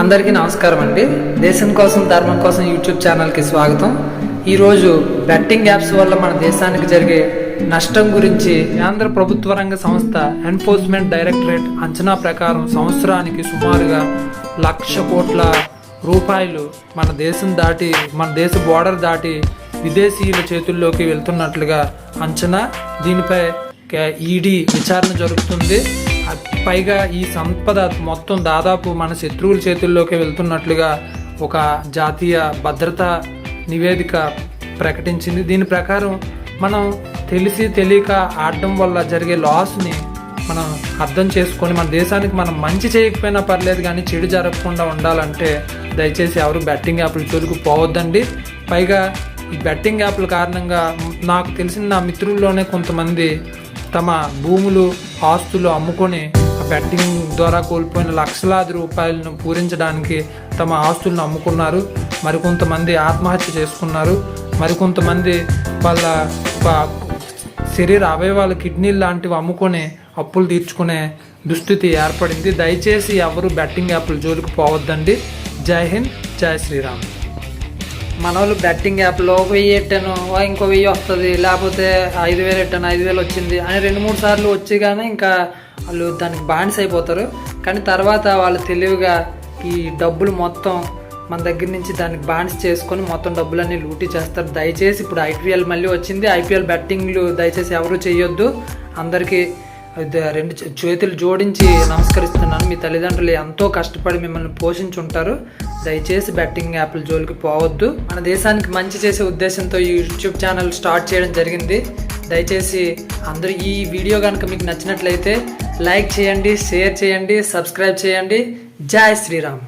అందరికీ నమస్కారం అండి. దేశం కోసం ధర్మం కోసం యూట్యూబ్ ఛానల్కి స్వాగతం. ఈరోజు బెట్టింగ్ యాప్స్ వల్ల మన దేశానికి జరిగే నష్టం గురించి కేంద్ర ప్రభుత్వ రంగ సంస్థ ఎన్ఫోర్స్మెంట్ డైరెక్టరేట్ అంచనా ప్రకారం సంవత్సరానికి సుమారుగా లక్ష కోట్ల రూపాయలు మన దేశం దాటి మన దేశ బోర్డర్ దాటి విదేశీయుల చేతుల్లోకి వెళ్తున్నట్లుగా అంచనా. దీనిపై ఈడీ విచారణ జరుగుతుంది. పైగా ఈ సంపద మొత్తం దాదాపు మన శత్రువుల చేతుల్లోకి వెళ్తున్నట్లుగా ఒక జాతీయ భద్రతా నివేదిక ప్రకటించింది. దీని ప్రకారం మనం తెలిసి తెలియక ఆడడం వల్ల జరిగే లాస్ని మనం అర్థం చేసుకొని మన దేశానికి మనం మంచి చేయకపోయినా పర్లేదు కానీ చెడు జరగకుండా ఉండాలంటే దయచేసి ఎవరు బెట్టింగ్ యాప్ల జోలికి పోవద్దండి. పైగా ఈ బెట్టింగ్ యాప్ల కారణంగా నాకు తెలిసిన నా మిత్రుల్లోనే కొంతమంది తమ భూములు ఆస్తులు అమ్ముకొని బెట్టింగ్ ద్వారా కోల్పోయిన లక్షలాది రూపాయలను పూరించడానికి తమ ఆస్తులను అమ్ముకున్నారు. మరికొంతమంది ఆత్మహత్య చేసుకున్నారు. మరికొంతమంది వాళ్ళ శరీర అవయవాలు కిడ్నీలు లాంటివి అమ్ముకొని అప్పులు తీర్చుకునే దుస్థితి ఏర్పడింది. దయచేసి ఎవరు బెట్టింగ్ యాప్ల జోలికి పోవద్దండి. జై హింద్ జై శ్రీరామ్. మన వాళ్ళు బెట్టింగ్ యాప్లో వెయ్యి ఎట్టాను ఇంకో వెయ్యి వస్తుంది లేకపోతే ఐదు వేలు ఎట్టాను ఐదు వేలు వచ్చింది అని రెండు మూడు సార్లు వచ్చి కానీ ఇంకా వాళ్ళు దానికి బానిస అయిపోతారు. కానీ తర్వాత వాళ్ళు తెలివిగా ఈ డబ్బులు మొత్తం మన దగ్గర నుంచి దానికి బాన్స్ చేసుకొని మొత్తం డబ్బులన్నీ లూటీ చేస్తారు. దయచేసి ఇప్పుడు ఐపీఎల్ మళ్ళీ వచ్చింది. ఐపీఎల్ బెట్టింగ్లు దయచేసి ఎవరు చేయొద్దు అందరికీ రెండు చేతులు జోడించి నమస్కరిస్తున్నాను. మీ తల్లిదండ్రులు ఎంతో కష్టపడి మిమ్మల్ని పోషించుంటారు. దయచేసి బెట్టింగ్ యాప్ల జోలికి పోవద్దు. మన దేశానికి మంచి చేసే ఉద్దేశంతో ఈ యూట్యూబ్ ఛానల్ స్టార్ట్ చేయడం జరిగింది. దయచేసి అందరూ ఈ వీడియో కనుక మీకు నచ్చినట్లయితే లైక్ చేయండి షేర్ చేయండి సబ్స్క్రైబ్ చేయండి. జై శ్రీరామ్.